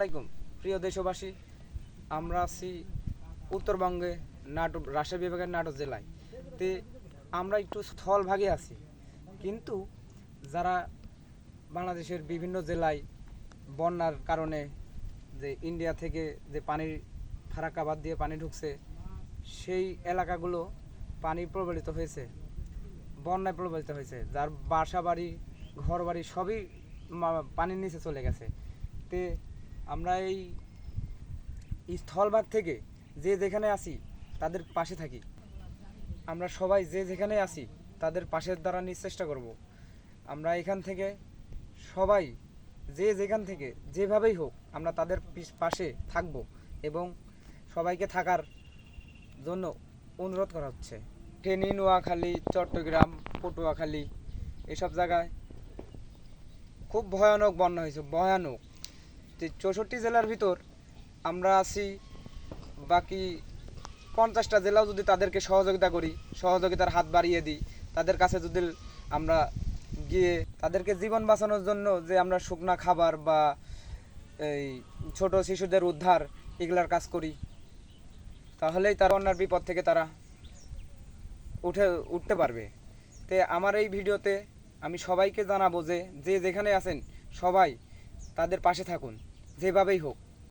আসসালামাইকুম প্রিয় দেশবাসী, আমরা আছি উত্তরবঙ্গে নাটক রাজশাহী বিভাগের নাটক জেলায়। তে আমরা একটু স্থলভাগে আছি। কিন্তু যারা বাংলাদেশের বিভিন্ন জেলায় বন্যার কারণে যে ইন্ডিয়া থেকে যে পানির ফারাক্কাবাদ দিয়ে পানি ঢুকছে, সেই এলাকাগুলো পানি প্রবলিত হয়েছে, বন্যায় প্রবলিত হয়েছে, যার বাসা বাড়ি ঘর বাড়ি সবই পানির নিচে চলে গেছে। তে আমরা এই স্থলভাগ থেকে যে যেখানে আসি তাদের পাশে থাকি। আমরা সবাই যে যেখানে আসি তাদের পাশের দাঁড়ানোর চেষ্টা করব। আমরা এখান থেকে সবাই যে যেখান থেকে যেভাবেই হোক, আমরা তাদের পাশে থাকব এবং সবাইকে থাকার জন্য অনুরোধ করা হচ্ছে। ফেনী, নোয়াখালী, চট্টগ্রাম, পটুয়াখালী, এসব জায়গায় খুব ভয়ানক বন্যা হয়েছে, ভয়ানক। যে চৌষট্টি জেলার ভিতর আমরা আছি। বাকি পঞ্চাশটা জেলাও যদি তাদেরকে সহযোগিতা করি, সহযোগিতার হাত বাড়িয়ে দিই, তাদের কাছে যদি আমরা গিয়ে তাদেরকে জীবন বাঁচানোর জন্য যে আমরা শুকনা খাবার বা এই ছোট শিশুদের উদ্ধার এগুলার কাজ করি, তাহলেই তার অন্যার বিপদ থেকে তারা উঠে, উঠতে পারবে। তে আমার এই ভিডিওতে আমি সবাইকে জানাব যে যে যেখানে আছেন সবাই তাদের পাশে থাকুন। যেভাবেই হোক